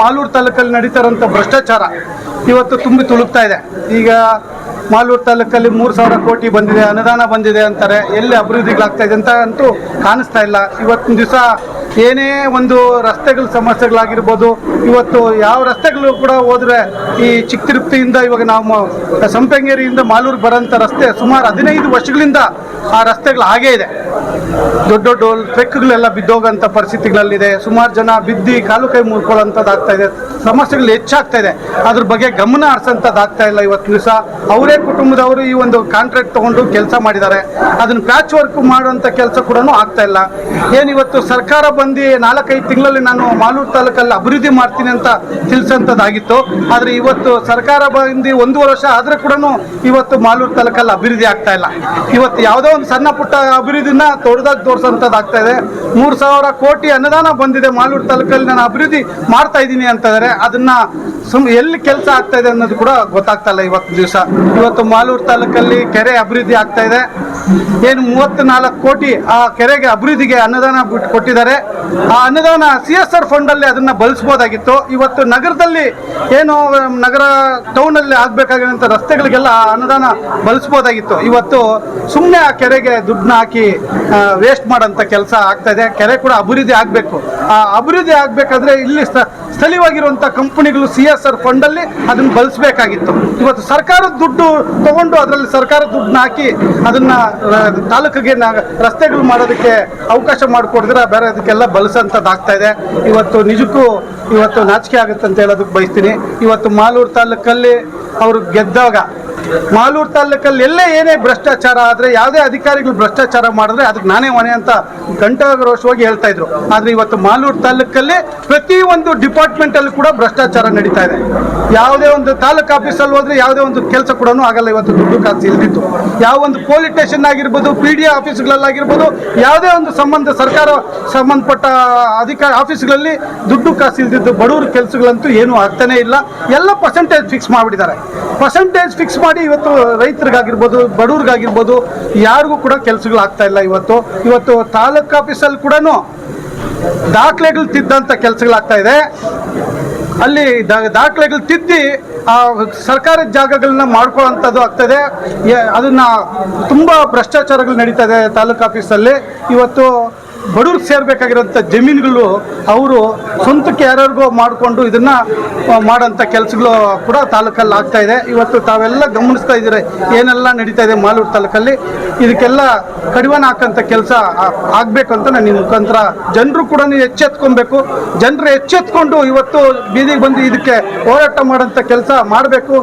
ಮಾಲೂರು ತಾಲೂಕಲ್ಲಿ ನಡೀತಾರಂತ ಭ್ರಷ್ಟಾಚಾರ ಇವತ್ತು ತುಂಬಿ ತುಳುಕ್ತಾ ಇದೆ. ಈಗ ಮಾಲೂರು ತಾಲೂಕಲ್ಲಿ ಮೂರು ಸಾವಿರ ಕೋಟಿ ಬಂದಿದೆ, ಅನುದಾನ ಬಂದಿದೆ ಅಂತಾರೆ, ಎಲ್ಲಿ ಅಭಿವೃದ್ಧಿಗಳಾಗ್ತಾ ಇದೆ ಅಂತ ಅಂತೂ ಕಾಣಿಸ್ತಾ ಇಲ್ಲ. ಇವತ್ತಿನ ದಿವಸ ಏನೇ ಒಂದು ರಸ್ತೆಗಳ ಸಮಸ್ಯೆಗಳಾಗಿರ್ಬೋದು, ಇವತ್ತು ಯಾವ ರಸ್ತೆಗಳು ಕೂಡ ಹೋದ್ರೆ ಈ ಚಿಕ್ಕತಿರುಪ್ತಿಯಿಂದ ಇವಾಗ ನಾವು ಸಂಪಂಗೇರಿಯಿಂದ ಮಾಲೂರು ಬರೋಂಥ ರಸ್ತೆ ಸುಮಾರು ಹದಿನೈದು ವರ್ಷಗಳಿಂದ ಆ ರಸ್ತೆಗಳು ಹಾಗೇ ಇದೆ. ದೊಡ್ಡ ದೊಡ್ಡ ಟ್ರೆಕ್ಗಳೆಲ್ಲ ಬಿದ್ದೋಗೋಂಥ ಪರಿಸ್ಥಿತಿಗಳಲ್ಲಿದೆ. ಸುಮಾರು ಜನ ಬಿದ್ದು ಕಾಲು ಕೈ ಮುರ್ಕೊಳ್ಳೋಂಥದ್ದಾಗ್ತಾ ಇದೆ. ಸಮಸ್ಯೆಗಳು ಹೆಚ್ಚಾಗ್ತಾ ಇದೆ. ಅದ್ರ ಬಗ್ಗೆ ಗಮನ ಹರಿಸೋಂಥದ್ದಾಗ್ತಾ ಇಲ್ಲ ಇವತ್ತು ದಿವಸ. ಅವರೇ ಕುಟುಂಬದವರು ಈ ಒಂದು ಕಾಂಟ್ರಾಕ್ಟ್ ತೊಗೊಂಡು ಕೆಲಸ ಮಾಡಿದ್ದಾರೆ. ಅದನ್ನು ಪ್ಯಾಚ್ ವರ್ಕ್ ಮಾಡುವಂಥ ಕೆಲಸ ಕೂಡ ಆಗ್ತಾ ಇಲ್ಲ. ಏನಿವತ್ತು ಸರ್ಕಾರ ಬಂದು ನಾಲ್ಕೈದು ತಿಂಗಳಲ್ಲಿ ನಾನು ಮಾಲೂರು ತಾಲೂಕಲ್ಲಿ ಅಭಿವೃದ್ಧಿ ಮಾಡ್ತೀನಿ ಅಂತ ತಿಳಿಸೋಂಥದ್ದಾಗಿತ್ತು ಆದರೆ ಇವತ್ತು ಸರ್ಕಾರ ಬಂದು ಒಂದು ವರ್ಷ ಆದರೂ ಕೂಡ ಇವತ್ತು ಮಾಲೂರು ತಾಲೂಕಲ್ಲಿ ಅಭಿವೃದ್ಧಿ ಆಗ್ತಾ ಇಲ್ಲ. ಇವತ್ತು ಯಾವುದೋ ಒಂದು ಸಣ್ಣ ಪುಟ್ಟ ಅಭಿವೃದ್ಧಿನ ದೊಡ್ಡದಾಗಿ ತೋರಿಸೋಂಥದ್ದು ಆಗ್ತಾ ಇದೆ. ಮೂರು ಸಾವಿರ ಕೋಟಿ ಅನುದಾನ ಬಂದಿದೆ ಮಾಲೂರು ತಾಲೂಕಲ್ಲಿ ನಾನು ಅಭಿವೃದ್ಧಿ ಮಾಡ್ತಾ ಇದ್ದೀನಿ ಅಂತಂದರೆ ಅದನ್ನ ಸುಮ್ ಎಲ್ಲಿ ಕೆಲಸ ಆಗ್ತಾ ಇದೆ ಅನ್ನೋದು ಕೂಡ ಗೊತ್ತಾಗ್ತಾ ಇಲ್ಲ ಇವತ್ತು ದಿವಸ. ಇವತ್ತು ಮಾಲೂರು ತಾಲೂಕಲ್ಲಿ ಕೆರೆ ಅಭಿವೃದ್ಧಿ ಆಗ್ತಾ ಇದೆ. ಏನು ಮೂವತ್ತು ನಾಲ್ಕು ಕೋಟಿ ಆ ಕೆರೆಗೆ ಅಭಿವೃದ್ಧಿಗೆ ಅನುದಾನ ಬಿಟ್ಟು ಕೊಟ್ಟಿದ್ದಾರೆ. ಆ ಅನುದಾನ ಸಿ ಎಸ್ ಆರ್ ಫಂಡಲ್ಲಿ ಅದನ್ನ ಬಳಸ್ಬೋದಾಗಿತ್ತು. ಇವತ್ತು ನಗರದಲ್ಲಿ ಏನು ನಗರ ಟೌನಲ್ಲಿ ಆಗಬೇಕಾಗಿರೋಂಥ ರಸ್ತೆಗಳಿಗೆಲ್ಲ ಆ ಅನುದಾನ ಬಳಸ್ಬೋದಾಗಿತ್ತು. ಇವತ್ತು ಸುಮ್ಮನೆ ಆ ಕೆರೆಗೆ ದುಡ್ಡನ್ನ ಹಾಕಿ ವೇಸ್ಟ್ ಮಾಡೋಂಥ ಕೆಲಸ ಆಗ್ತಾ ಇದೆ. ಕೆರೆ ಕೂಡ ಅಭಿವೃದ್ಧಿ ಆಗಬೇಕು. ಅಭಿವೃದ್ಧಿ ಆಗಬೇಕಾದ್ರೆ ಇಲ್ಲಿ ಸ್ಥ- ಸ್ಥಳೀಯವಾಗಿರುವಂಥ ಕಂಪನಿಗಳು ಸಿ ಎಸ್ ಆರ್ ಫಂಡಲ್ಲಿ ಅದನ್ನು ಬಳಸಬೇಕಾಗಿತ್ತು. ಇವತ್ತು ಸರ್ಕಾರದ ದುಡ್ಡು ತಗೊಂಡು ಅದರಲ್ಲಿ ಸರ್ಕಾರ ದುಡ್ಡನ್ನ ಹಾಕಿ ಅದನ್ನ ತಾಲೂಕಿಗೆ ರಸ್ತೆಗಳು ಮಾಡೋದಕ್ಕೆ ಅವಕಾಶ ಮಾಡಿಕೊಡಿದ್ರೆ, ಬೇರೆ ಅದಕ್ಕೆಲ್ಲ ಬಳಸೋಂಥದ್ದಾಗ್ತಾ ಇದೆ. ಇವತ್ತು ನಿಜಕ್ಕೂ ಇವತ್ತು ನಾಚಿಕೆ ಆಗುತ್ತೆ ಅಂತ ಹೇಳೋದಕ್ಕೆ ಬಯಸ್ತೀನಿ. ಇವತ್ತು ಮಾಲೂರು ತಾಲೂಕಲ್ಲಿ ಅವರು ಗೆದ್ದಾಗ ಮಾಲೂರು ತಾಲೂಕಲ್ಲಿ ಎಲ್ಲೇ ಏನೇ ಭ್ರಷ್ಟಾಚಾರ ಆದರೆ ಯಾವುದೇ ಅಧಿಕಾರಿಗಳು ಭ್ರಷ್ಟಾಚಾರ ಮಾಡಿದ್ರೆ ಅದಕ್ಕೆ ನಾನೇ ಮನೆ ಅಂತ ಗಂಟಾಗ್ರೋಶವಾಗಿ ಹೇಳ್ತಾ ಇದ್ರು. ಆದರೆ ಇವತ್ತು ಮಾಲೂರು ತಾಲೂಕಲ್ಲಿ ಪ್ರತಿ ಒಂದು ಡಿಪಾರ್ಟ್ಮೆಂಟಲ್ಲಿ ಕೂಡ ಭ್ರಷ್ಟಾಚಾರ ನಡೀತಾ ಇದೆ. ಯಾವುದೇ ಒಂದು ತಾಲೂಕು ಆಫೀಸಲ್ಲಿ ಹೋದ್ರೆ ಯಾವುದೇ ಒಂದು ಕೆಲಸ ಕೂಡ ಆಗಲ್ಲ ಇವತ್ತು ದುಡ್ಡು ಕಾಸು ಇಲ್ದಿತ್ತು ಯಾವ ಒಂದು ಪೊಲೀಸ್ ಸ್ಟೇಷನ್ ಆಗಿರ್ಬೋದು ಪಿ ಡಿ ಆಫೀಸ್ಗಳಲ್ಲಾಗಿರ್ಬೋದು ಯಾವುದೇ ಒಂದು ಸಂಬಂಧ ಸರ್ಕಾರ ಸಂಬಂಧಪಟ್ಟ ಅಧಿಕಾರ ಆಫೀಸ್ಗಳಲ್ಲಿ ದುಡ್ಡು ಕಾಸು ಇಲ್ದಿದ್ದು ಬಡವ್ರ ಕೆಲಸಗಳಂತೂ ಏನೂ ಆಗ್ತಾನೇ ಇಲ್ಲ. ಎಲ್ಲ ಪರ್ಸೆಂಟೇಜ್ ಫಿಕ್ಸ್ ಮಾಡಿಬಿಟ್ಟಿದ್ದಾರೆ. ಪರ್ಸೆಂಟೇಜ್ ಫಿಕ್ಸ್ ಮಾಡಿ ಇವತ್ತು ರೈತರಿಗಾಗಿರ್ಬೋದು, ಬಡವ್ರಿಗಾಗಿರ್ಬೋದು, ಯಾರಿಗೂ ಕೂಡ ಕೆಲಸಗಳು ಆಗ್ತಾ ಇಲ್ಲ ಇವತ್ತು. ಇವತ್ತು ತಾಲೂಕು ಆಫೀಸಲ್ಲಿ ಕೂಡ ದಾಖಲೆಗಳು ತಿದ್ದಂಥ ಕೆಲಸಗಳಾಗ್ತಾ ಇದೆ. ಅಲ್ಲಿ ದಾಖಲೆಗಳು ತಿದ್ದಿ ಆ ಸರ್ಕಾರಿ ಜಾಗಗಳನ್ನ ಮಾಡ್ಕೊಳ್ಳೋಂಥದ್ದು ಇದೆ. ಅದನ್ನು ತುಂಬ ಭ್ರಷ್ಟಾಚಾರಗಳು ನಡೀತಾ ಇದೆ ತಾಲೂಕು ಆಫೀಸಲ್ಲಿ. ಇವತ್ತು ಬಡವ್ರಿಗೆ ಸೇರ್ಬೇಕಾಗಿರೋಂಥ ಜಮೀನುಗಳು ಅವರು ಸ್ವಂತಕ್ಕೆ ಯಾರ್ಯಾರಿಗೋ ಮಾಡಿಕೊಂಡು ಇದನ್ನು ಮಾಡೋಂಥ ಕೆಲಸಗಳು ಕೂಡ ತಾಲೂಕಲ್ಲಿ ಆಗ್ತಾ ಇದೆ. ಇವತ್ತು ತಾವೆಲ್ಲ ಗಮನಿಸ್ತಾ ಇದ್ದೀರಿ, ಏನೆಲ್ಲ ನಡೀತಾ ಇದೆ ಮಾಲೂರು ತಾಲೂಕಲ್ಲಿ. ಇದಕ್ಕೆಲ್ಲ ಕಡಿವಾಣ ಹಾಕೋಂಥ ಕೆಲಸ ಆಗಬೇಕು ಅಂತ ನಾನು ಮುಖಾಂತರ ಜನರು ಕೂಡ ಎಚ್ಚೆತ್ಕೊಬೇಕು. ಜನರು ಎಚ್ಚೆತ್ಕೊಂಡು ಇವತ್ತು ಬೀದಿಗೆ ಬಂದು ಇದಕ್ಕೆ ಹೋರಾಟ ಮಾಡೋಂಥ ಕೆಲಸ ಮಾಡಬೇಕು.